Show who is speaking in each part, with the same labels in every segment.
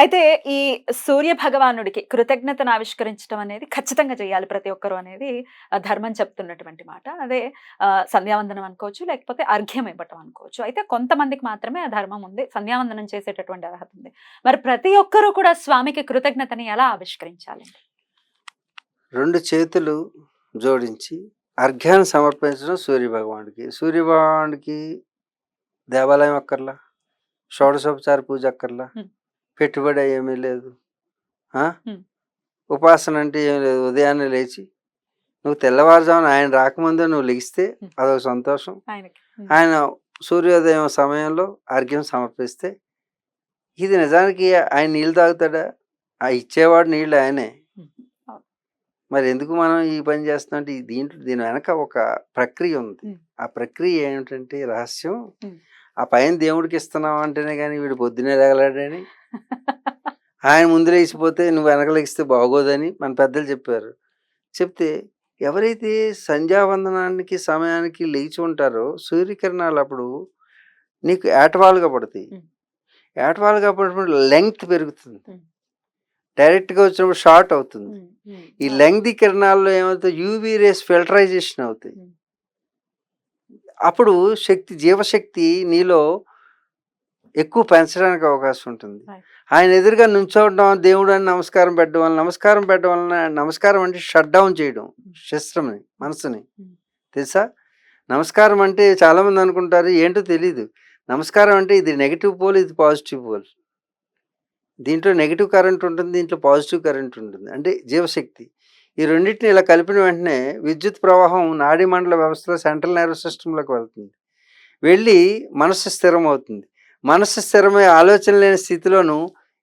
Speaker 1: అయితే ఈ సూర్య భగవానుడికి కృతజ్ఞతను ఆవిష్కరించడం అనేది ఖచ్చితంగా చేయాలి ప్రతి ఒక్కరు అనేది ధర్మం చెప్తున్నటువంటి మాట. అదే సంధ్యావందనం అనుకోవచ్చు లేకపోతే అర్ఘ్యం ఇవ్వటం అనుకోవచ్చు. అయితే కొంతమందికి మాత్రమే ఆ ధర్మం ఉంది సంధ్యావందనం చేసేటటువంటి అర్హత ఉంది. మరి ప్రతి ఒక్కరూ కూడా స్వామికి కృతజ్ఞతని ఎలా ఆవిష్కరించాలి?
Speaker 2: రెండు చేతులు జోడించి అర్ఘ్యాన్ని సమర్పించడం సూర్య భగవానుడికి. సూర్య భగవానుడికి దేవాలయం అక్కర్లా షోడశోపచార పూజ అక్కర్లా. పెట్టుబడి ఏమీ లేదు. ఉపాసన అంటే ఏం లేదు. ఉదయాన్నే లేచి నువ్వు తెల్లవారుజామున ఆయన రాకముందే నువ్వు లెగిస్తే. అదొక సంతోషం. ఆయన సూర్యోదయం సమయంలో అర్ఘ్యం సమర్పిస్తే ఇది నిజానికి ఆయన నీళ్ళు తాగుతాడా? ఆ ఇచ్చేవాడు నీళ్ళు ఆయనే. మరి ఎందుకు మనం ఈ పని చేస్తున్నాం అంటే దీంట్లో దీని వెనక ఒక ప్రక్రియ ఉంది. ఆ ప్రక్రియ ఏమిటంటే రహస్యం. ఆ పైన దేవుడికి ఇస్తున్నాం అంటేనే కానీ వీడు పొద్దునే తగలాడని ఆయన ముందు లేచిపోతే నువ్వు వెనక లేచితే బాగోదని మన పెద్దలు చెప్పారు చెప్తే ఎవరైతే సంధ్యావందనానికి సమయానికి లేచి ఉంటారో సూర్యకిరణాలు అప్పుడు నీకు ఏటవాలుగా పడతాయి. ఏటవాలుగా పడినప్పుడు లెంగ్త్ పెరుగుతుంది. డైరెక్ట్గా వచ్చినప్పుడు షార్ట్ అవుతుంది ఈ. లెంగ్త్ కిరణాల్లో ఏమవుతాయి యూవీ రేస్ ఫిల్టరైజేషన్ అవుతాయి. అప్పుడు శక్తి జీవశక్తి నీలో ఎక్కువ పెంచడానికి అవకాశం ఉంటుంది. ఆయన ఎదురుగా నుంచోవడం దేవుడు అని నమస్కారం పెట్టడం వల్ల నమస్కారం పెట్టడం వలన నమస్కారం అంటే షట్ డౌన్ చేయడం శస్త్రమని మనసుని
Speaker 1: Hmm.
Speaker 2: తెలుసా? నమస్కారం అంటే చాలా మంది అనుకుంటారు ఏంటో తెలీదు. నమస్కారం అంటే ఇది నెగిటివ్ పోల్ ఇది పాజిటివ్ పోల్ దీంట్లో నెగిటివ్ కరెంట్ ఉంటుంది దీంట్లో పాజిటివ్ కరెంట్ ఉంటుంది. అంటే జీవశక్తి. ఈ రెండింటిని ఇలా కలిపిన వెంటనే విద్యుత్ ప్రవాహం నాడీ మండల వ్యవస్థలో సెంట్రల్ నర్వస్ సిస్టంలోకి వెళ్తుంది. వెళ్ళి మనసు స్థిరం అవుతుంది మనసు స్థిరమై ఆలోచన లేని స్థితిలోను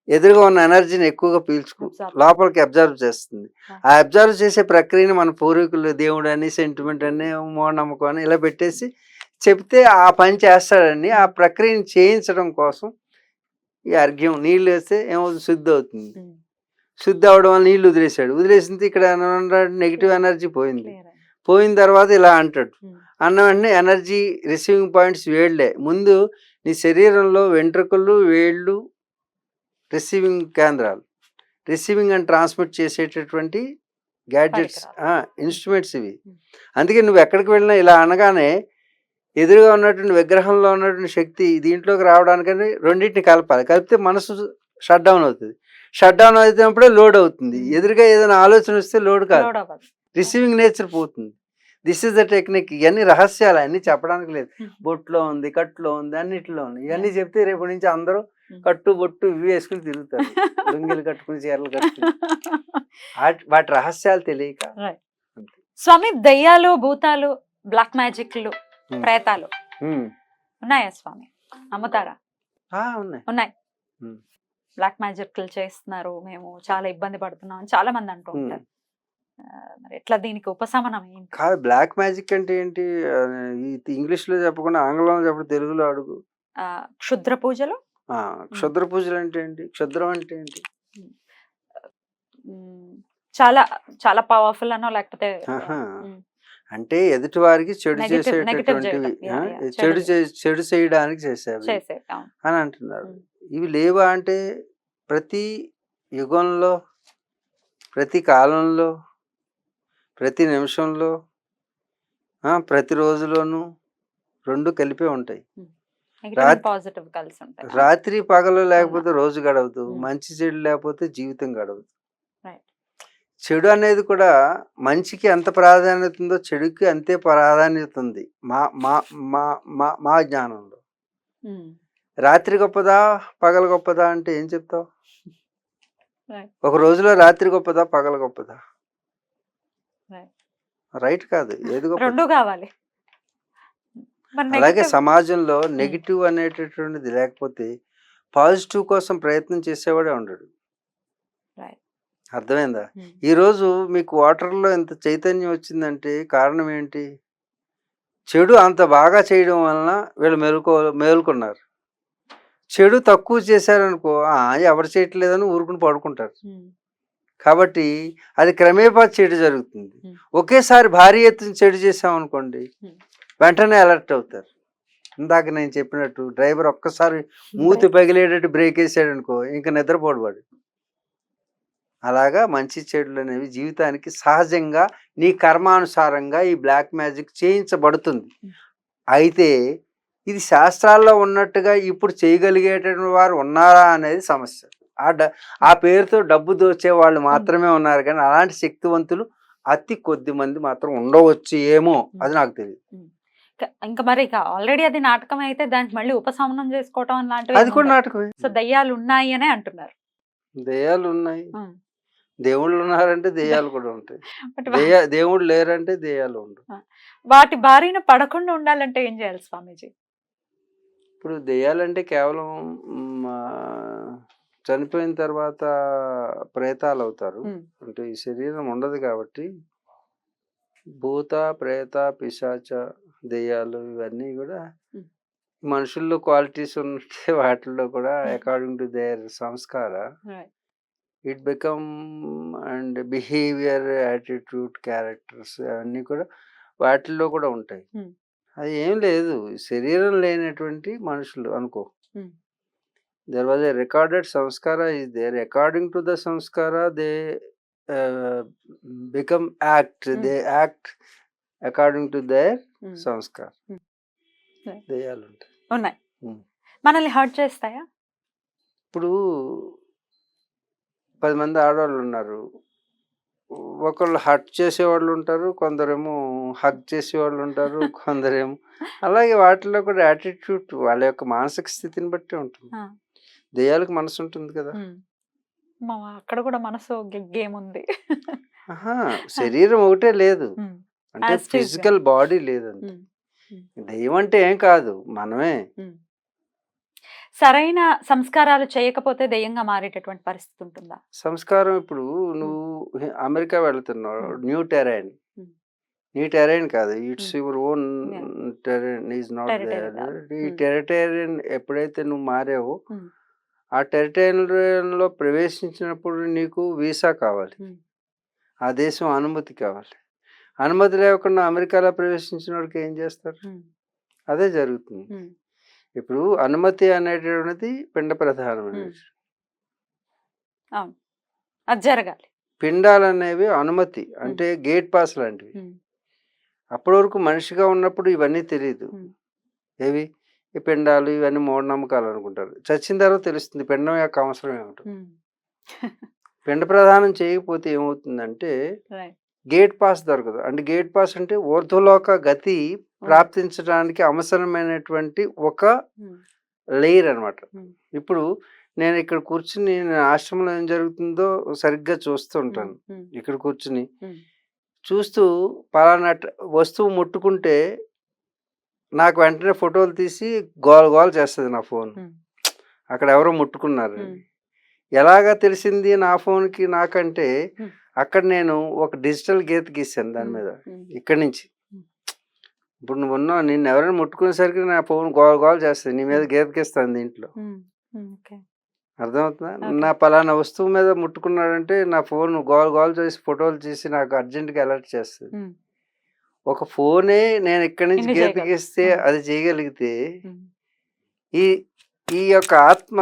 Speaker 2: ఎదురుగా ఉన్న ఎనర్జీని ఎక్కువగా పీల్చుకు. లోపలికి అబ్జర్వ్ చేస్తుంది. ఆ. అబ్జర్వ్ చేసే ప్రక్రియని మన పూర్వీకులు దేవుడు అని సెంటిమెంట్ అని మూఢనమ్మకం అని ఇలా పెట్టేసి చెప్తే ఆ పని చేస్తాడని ఆ ప్రక్రియని చేయించడం కోసం ఈ అర్ఘ్యం నీళ్ళు వేస్తే ఏమవుతుంది? శుద్ధి అవుతుంది. శుద్ధి అవడం వల్ల నీళ్ళు వదిలేశాడు. వదిలేసింది ఇక్కడ నెగిటివ్ ఎనర్జీ పోయింది. పోయిన తర్వాత ఇలా అంటాడు. అన్న వెంటనే ఎనర్జీ రిసీవింగ్ పాయింట్స్ వేళ్ళే ముందు నీ శరీరంలో వెంట్రుకలు వేళ్ళు రిసీవింగ్ కేంద్రాలు. రిసీవింగ్ అండ్ ట్రాన్స్మిట్ చేసేటటువంటి గ్యాడ్జెట్స్ ఇన్స్ట్రుమెంట్స్ ఇవి. అందుకే నువ్వు ఎక్కడికి వెళ్ళినా ఇలా అనగానే ఎదురుగా ఉన్నటువంటి విగ్రహంలో ఉన్నటువంటి శక్తి దీంట్లోకి రావడానికని రెండింటిని కలపాలి. కలిపితే మనసు షట్ డౌన్ అవుతుంది. షట్ డౌన్ అవుతున్నప్పుడే లోడ్ అవుతుంది. ఎదురుగా ఏదైనా ఆలోచన వస్తే లోడ్ కాదు. రిసీవింగ్ నేచర్ పోతుంది. దిస్ ఇస్ ద టెక్నిక్ ఇవన్నీ రహస్యాలు అన్ని చెప్పడానికి లేదు.
Speaker 1: Hmm.
Speaker 2: బొట్లో ఉంది కట్టులో ఉంది అన్నిటిలో ఉంది ఇవన్నీ చెప్తే రేపు నుంచి అందరూ
Speaker 1: Hmm.
Speaker 2: కట్టు బొట్టు ఇవి వేసుకుని తిరుగుతారు. లుంగీలు కట్టుకుని చీరలు కట్టుకుని. వాటి- రహస్యాలు తెలియక
Speaker 1: స్వామి దయ్యాలు భూతాలు బ్లాక్ మ్యాజిక్లు
Speaker 2: ఉమ్.
Speaker 1: ప్రేతాలు. ఉన్నాయా స్వామి? నమ్ముతారా
Speaker 2: ఆ, ఉన్నాయి.
Speaker 1: బ్లాక్ మ్యాజిక్లు చేస్తున్నారు. మేము చాలా ఇబ్బంది పడుతున్నాం చాలా మంది అంటూ. ఉంటారు. మరి ఎట్లా దీనికి ఉపశమనం ఏంటి?
Speaker 2: కాదు బ్లాక్ మ్యాజిక్ అంటే ఏంటి? ఇంగ్లీష్లో చెప్పకుండా ఆంగ్లంలో చెప్పడం తెలుగులో అడుగు.
Speaker 1: క్షుద్ర పూజలు?
Speaker 2: క్షుద్ర పూజలు అంటే ఏంటి? క్షుద్రం అంటే ఏంటి?
Speaker 1: చాలా చాలా పవర్ఫుల్ అనో లేకపోతే
Speaker 2: అంటే ఎదుటి వారికి చెడు చేసేటటువంటివి. చెడు
Speaker 1: చెడు
Speaker 2: చేయడానికి చేసేవి. అని అంటున్నారు. ఇవి లేవా అంటే ప్రతి యుగంలో ప్రతి కాలంలో ప్రతి నిమిషంలో ప్రతి రోజులోనూ రెండు కలిపే ఉంటాయి.
Speaker 1: నెగిటివ్
Speaker 2: రాత్-
Speaker 1: పాజిటివ్ కలిసి ఉంటాయి
Speaker 2: రాత్రి పగలు లేకపోతే రోజు గడవదు. మంచి చెడు లేకపోతే జీవితం గడవదు. చెడు అనేది కూడా మంచికి ఎంత ప్రాధాన్యత ఉందో చెడుకి అంతే ప్రాధాన్యత ఉంది మా మా మా మా మా జ్ఞానంలో. రాత్రి గొప్పదా పగలు గొప్పదా అంటే ఏం చెప్తావు. ఒక రోజులో రాత్రి గొప్పదా పగలు గొప్పదా. రైట్ కాదు. ఏది
Speaker 1: రెండు కావాలి.
Speaker 2: అలాగే సమాజంలో నెగిటివ్ అనేటటువంటిది లేకపోతే పాజిటివ్ కోసం ప్రయత్నం చేసేవాడే ఉండడు. అర్థమైందా? ఈరోజు మీకు వాటర్లో ఎంత చైతన్యం వచ్చిందంటే కారణం ఏంటి? చెడు అంత బాగా చేయడం వలన వీళ్ళు మేలుకో మేలుకున్నారు. చెడు తక్కువ చేశారనుకో ఆ, ఎవరు చేయట్లేదని ఊరుకుని పడుకుంటారు. కాబట్టి అది క్రమేపా చెడు జరుగుతుంది. ఒకేసారి భారీ ఎత్తున చెడు చేసామనుకోండి. వెంటనే అలర్ట్ అవుతారు ఇందాక నేను చెప్పినట్టు డ్రైవర్ ఒక్కసారి మూతి పగిలేటట్టు బ్రేక్ వేసాడు అనుకో ఇంకా నిద్రపోడు వాడు అలాగా మంచి చెడులు అనేవి జీవితానికి సహజంగా నీ కర్మానుసారంగా ఈ బ్లాక్ మ్యాజిక్ చేయించబడుతుంది. అయితే ఇది శాస్త్రాల్లో ఉన్నట్టుగా ఇప్పుడు చేయగలిగేటటువంటి వారు ఉన్నారా అనేది సమస్య ఆ డ ఆ పేరుతో డబ్బు దోచే వాళ్ళు మాత్రమే ఉన్నారు కానీ అలాంటి శక్తివంతులు అతి కొద్ది మంది మాత్రం ఉండవచ్చు ఏమో అది నాకు తెలియదు
Speaker 3: ఇంకా- మరి ఇక ఆల్రెడీ అది నాటకం అయితే దానికి మళ్ళీ ఉపశమనం చేసుకోవటం లాంటివి
Speaker 2: అది కూడా. నాటకమే.
Speaker 3: సో దయ్యాలు ఉన్నాయి అనే అంటున్నారు.
Speaker 2: దెయ్యాలు ఉన్నాయి. దేవుళ్ళు ఉన్నారంటే దెయ్యాలు కూడా ఉంటాయి. దేవుడు లేరంటే దెయ్యాలు ఉండవు.
Speaker 3: వాటి బారిన పడకుండా ఉండాలంటే ఏం చేయాలి స్వామీజీ?
Speaker 2: ఇప్పుడు దెయ్యాలంటే కేవలం చనిపోయిన తర్వాత ప్రేతాలు అవుతారు. అంటే ఈ శరీరం ఉండదు కాబట్టి భూత ప్రేత పిశాచ దెయ్యాలు ఇవన్నీ కూడా. మనుషుల్లో క్వాలిటీస్ ఉంటే వాటిల్లో కూడా. According to their Sanskar. It become and behaviour attitude characters అవన్నీ కూడా వాటిల్లో కూడా ఉంటాయి. అది ఏం లేదు శరీరం లేనటువంటి మనుషులు అనుకో
Speaker 1: Hmm.
Speaker 2: There was a recorded Sanskar is there according to the Sanskar they become act
Speaker 1: Hmm.
Speaker 2: They act according to their. Sanskar
Speaker 1: Hmm.
Speaker 2: ఉంటాయి
Speaker 3: ఉన్నాయి
Speaker 2: ఉమ్.
Speaker 3: మనల్ని హర్ట్ చేస్తాయా
Speaker 2: ఇప్పుడు పది మంది ఆడవాళ్ళు ఉన్నారు ఒకళ్ళు హట్ చేసేవాళ్ళు ఉంటారు కొందరేమో హగ్ చేసేవాళ్ళు ఉంటారు కొందరేమో అలాగే వాటిలో కూడా యాటిట్యూడ్ వాళ్ళ యొక్క మానసిక స్థితిని బట్టి ఉంటుంది. దెయ్యాలకు మనసు ఉంటుంది కదా
Speaker 3: అక్కడ కూడా మనసు గేమ్ ఉంది
Speaker 2: శరీరం ఒకటే లేదు. అంటే. Physical body
Speaker 1: um.
Speaker 2: దెయ్యం అంటే ఏం కాదు మనమే.
Speaker 3: సరైన సంస్కారాలు చేయకపోతే దెయ్యంగా మారేటటువంటి పరిస్థితి ఉంటుందా
Speaker 2: సంస్కారం ఇప్పుడు నువ్వు అమెరికా వెళ్తున్నావు. New terrain. నీ టెరైన్ కాదు it's. Your own. Terrain is not. ఈ. టెరిటేరియన్ ఎప్పుడైతే నువ్వు మారావో. ఆ టెరిటేరియన్లో ప్రవేశించినప్పుడు నీకు వీసా కావాలి. ఆ దేశం అనుమతి కావాలి. అనుమతి లేకుండా అమెరికాలో ప్రవేశించిన వాడికి ఏం చేస్తారు. అదే జరుగుతుంది. ఇప్పుడు అనుమతి అనేటువంటిది పిండ ప్రధానమైనది
Speaker 3: అది జరగాలి.
Speaker 2: పిండాలు అనేవి అనుమతి అంటే గేట్ పాస్ లాంటివి. అప్పటి వరకు మనిషిగా ఉన్నప్పుడు ఇవన్నీ తెలియదు. ఏవి? ఈ పిండాలు ఇవన్నీ మూఢనమ్మకాలు అనుకుంటారు చచ్చిన తర్వాత తెలుస్తుంది పిండం యొక్క అవసరం ఏమిటో. పిండ ప్రదానం చేయకపోతే ఏమవుతుందంటే గేట్ పాస్ దొరకదు అంటే గేట్ పాస్ అంటే ఊర్ధ్వలోక గతి ప్రాప్తించడానికి అవసరమైనటువంటి ఒక. లేయర్ అన్నమాట
Speaker 1: Hmm.
Speaker 2: ఇప్పుడు నేను ఇక్కడ కూర్చుని నేను ఆశ్రమంలో ఏం జరుగుతుందో సరిగ్గా చూస్తూ ఉంటాను. ఇక్కడ కూర్చుని. చూస్తూ పలానా వస్తువు ముట్టుకుంటే నాకు వెంటనే ఫోటోలు తీసి గోల్ గోల్ చేస్తుంది నా ఫోన్. అక్కడ ఎవరో ముట్టుకున్నారు. ఎలాగా తెలిసింది నా ఫోన్కి నాకంటే. అక్కడ నేను ఒక డిజిటల్ గీత గీసాను దాని మీద. ఇక్కడి నుంచి. ఇప్పుడు నువ్వు ఉన్నావు నిన్ను ఎవరైనా ముట్టుకునేసరికి నా ఫోన్ గోల్ గోల్ చేస్తుంది నీ మీద గీత గీస్తాను దీంట్లో అర్థమవుతుందా. నా పలానా వస్తువు మీద ముట్టుకున్నాడంటే నా ఫోన్ గోల్ గోల్ చేసి ఫోటోలు తీసి నాకు అర్జెంట్గా అలర్ట్ చేస్తుంది. ఒక ఫోనే నేను ఇక్కడి నుంచి
Speaker 1: Hmm.
Speaker 2: అది చేయగలిగితే. ఈ ఈ యొక్క ఆత్మ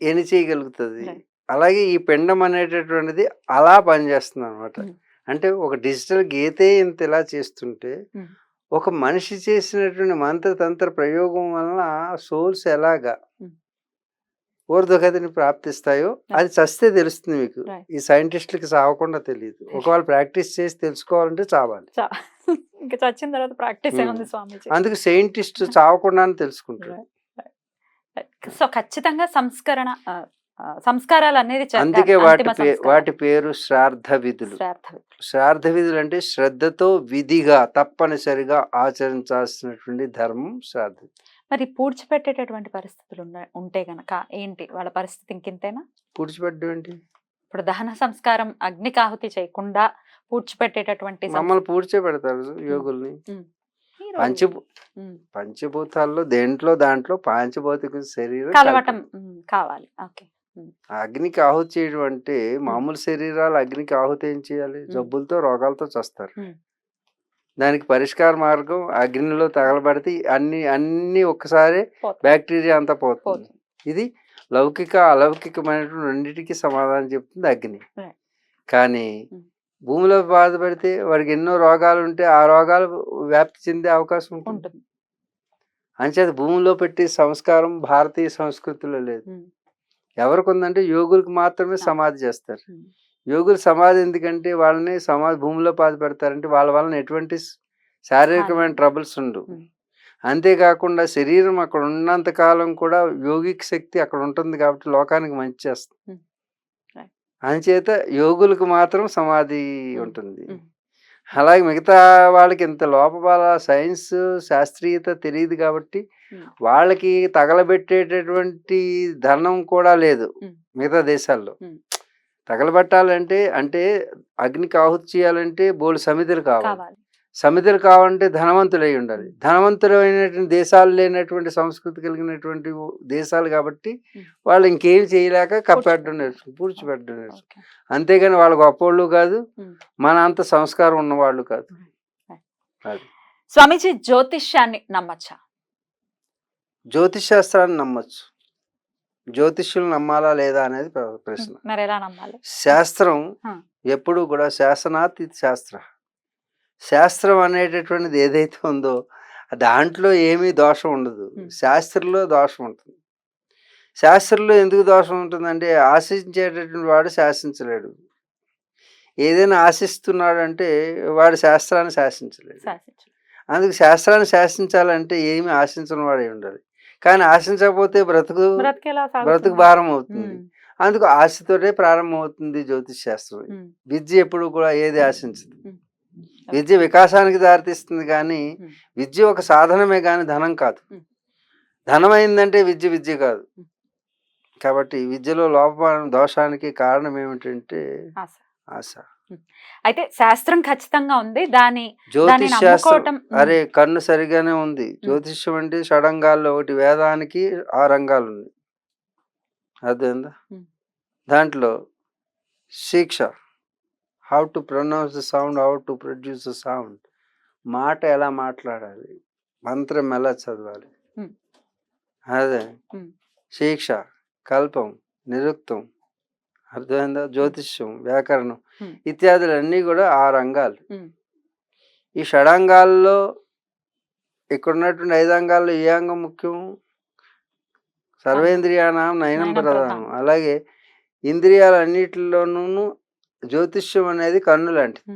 Speaker 2: ఎన్ని చేయగలుగుతుంది. అలాగే ఈ పిండం అనేటటువంటిది అలా పనిచేస్తుంది అనమాట. అంటే ఒక డిజిటల్ గీతే ఇంత ఇలా చేస్తుంటే. ఒక మనిషి చేసినటువంటి మంత్రతంత్ర ప్రయోగం వలన సోల్స్ ఎలాగా. ఊర్ధ్వగతిని ప్రాప్తిస్తాయో అది చస్తే తెలుస్తుంది మీకు. ఈ సైంటిస్టులకి చావకుండా తెలియదు ఒకవేళ ప్రాక్టీస్ చేసి తెలుసుకోవాలంటే చావాలి
Speaker 3: ఇంకా చచ్చిన తర్వాత ప్రాక్టీస్. ఏముంది స్వామీజీ
Speaker 2: అందుకు సైంటిస్ట్ చావకుండానే తెలుసుకుంటాడు
Speaker 3: సో ఖచ్చితంగా సంస్కరణ సంస్కారాలు అనేది.
Speaker 2: అందుకే వాటి. వాటి పేరు శ్రాద్ధ విధులు.
Speaker 3: శ్రాద్ధ విధులు
Speaker 2: అంటే శ్రద్ధతో విధిగా తప్పనిసరిగా ఆచరించాల్సినటువంటి ధర్మం శ్రాద్ధ
Speaker 3: మరి పూడ్చిపెట్టేటటువంటి పరిస్థితులు ఉంటే గనక ఏంటి? వాళ్ళ పరిస్థితి ఇంకింతేనా?
Speaker 2: పూడ్చిపెట్టడం ఏంటి?
Speaker 3: ఇప్పుడు దహన సంస్కారం అగ్నికాహుతి చేయకుండా పూడ్చిపెట్టేటటువంటి
Speaker 2: మమ్మల్ని పూడ్చే పెడతారు యోగుల్ని. పంచభూతాల్లో దేంట్లో దాంట్లో పాంచభౌతిక శరీరం
Speaker 3: కలవటం కావాలి. ఓకే.
Speaker 2: అగ్నికి ఆహుతి చేయడం అంటే మామూలు శరీరాలు అగ్నికి ఆహుతి ఏం చేయాలి? జబ్బులతో రోగాలతో చస్తారు. దానికి పరిష్కార మార్గం అగ్నిలో తగలబడితే అన్ని అన్ని ఒక్కసారి. బ్యాక్టీరియా అంతా పోతుంది. ఇది లౌకిక అలౌకికమైనటువంటి రెండింటికి సమాధానం చెప్తుంది అగ్ని. కానీ
Speaker 3: Mm.
Speaker 2: భూమిలో బాధపడితే వాడికి ఎన్నో రోగాలు ఉంటే ఆ రోగాలు వ్యాప్తి చెందే అవకాశం ఉంటుంది. అంచేత భూమిలో పెట్టే సంస్కారం భారతీయ సంస్కృతిలో లేదు.
Speaker 3: ఉమ్,
Speaker 2: ఎవరికి ఉందంటే యోగులకు మాత్రమే. సమాధి చేస్తారు.
Speaker 3: ఉమ్,
Speaker 2: యోగులు సమాధి ఎందుకంటే వాళ్ళని సమాధి భూమిలో పాతి పెడతారంటే వాళ్ళ వలన ఎటువంటి శారీరకమైన. ట్రబుల్స్ ఉండవు. అంతేకాకుండా శరీరం అక్కడ ఉన్నంత కాలం కూడా యోగిక శక్తి అక్కడ ఉంటుంది కాబట్టి లోకానికి మంచి చేస్తుంది. అంచేత యోగులకు మాత్రం సమాధి. ఉంటుంది. అలాగే మిగతా వాళ్ళకి ఇంత లోపల సైన్స్ శాస్త్రీయత తెలియదు కాబట్టి. వాళ్ళకి తగలబెట్టేటటువంటి ధనం కూడా లేదు. మిగతా దేశాల్లో. తగలబెట్టాలంటే అంటే అగ్నికి ఆహుతి చేయాలంటే బోలు సమితులు కావాలి. సమితులు కావాలంటే ధనవంతులై ఉండాలి. ధనవంతులైనటువంటి దేశాలు లేనటువంటి సంస్కృతి కలిగినటువంటి దేశాలు కాబట్టి. వాళ్ళు ఇంకేం చేయలేక కప్పెట్టడం
Speaker 3: పూడ్చిపెట్టడం.
Speaker 2: నేర్చు పూడ్చిపెట్టడం నేర్చు
Speaker 3: ఓకే
Speaker 2: అంతేగాని వాళ్ళు గొప్పోళ్ళు కాదు. మన అంత సంస్కారం ఉన్నవాళ్ళు కాదు.
Speaker 3: స్వామీజీ జ్యోతిష్యాన్ని నమ్మచ్చా?
Speaker 2: జ్యోతిష్ శాస్త్రాన్ని నమ్మొచ్చు. జ్యోతిష్యులు నమ్మాలా లేదా అనేది ప్ర- ప్రశ్న.
Speaker 3: మరి ఎలా నమ్మాలి?
Speaker 2: శాస్త్రం. ఎప్పుడు కూడా శాసనాత్ ఇది శాస్త్ర. శాస్త్రం అనేటటువంటిది ఏదైతే ఉందో దాంట్లో ఏమీ దోషం ఉండదు. శాస్త్రంలో దోషం ఉంటుంది. శాస్త్రంలో ఎందుకు దోషం ఉంటుందంటే ఆశించేటటువంటి వాడు శాసించలేడు. ఏదైనా ఆశిస్తున్నాడు అంటే వాడు శాస్త్రాన్ని శాసించలేడు.
Speaker 3: శాసించు
Speaker 2: అందుకు శాస్త్రాన్ని శాసించాలంటే ఏమీ ఆశించిన వాడే ఉండాలి. కానీ ఆశించకపోతే బ్రతుకు బ్రతుకు. భారం అవుతుంది అందుకు ఆశతోటే ప్రారంభమవుతుంది జ్యోతిష్ శాస్త్రం విద్య ఎప్పుడు కూడా ఏది ఆశించదు. విద్య వికాసానికి దారితీస్తుంది కానీ. విద్య ఒక సాధనమే కానీ ధనం కాదు. ధనం అయిందంటే విద్య విద్య కాదు. కాబట్టి విద్యలో లోపం దోషానికి కారణం ఏమిటంటే
Speaker 3: ఆశ. అయితే శాస్త్రం ఖచ్చితంగా ఉంది. దాని
Speaker 2: జ్యోతిష్ శాస్త్రం. అరే కన్ను సరిగానే ఉంది. జ్యోతిష్యం అంటే షడంగాల్లో ఒకటి వేదానికి ఆ రంగాలు
Speaker 3: ఉమ్.
Speaker 2: దాంట్లో శిక్ష how to pronounce the sound how to produce the sound మాట ఎలా మాట్లాడాలి? మంత్రం ఎలా చదవాలి. అదే. శిక్ష కల్పం నిరుక్తం అర్థమైందా? జ్యోతిష్యం వ్యాకరణం. ఇత్యాదులన్నీ కూడా ఆ రంగాలు. ఈ షడాంగాల్లో ఇక్కడ ఉన్నటువంటి ఐదు అంగాల్లో ఏ అంగం ముఖ్యం? సర్వేంద్రియానం నయనం
Speaker 3: ప్రధానం.
Speaker 2: అలాగే ఇంద్రియాలన్నిటిలోనూ జ్యోతిష్యం అనేది కన్ను లాంటిది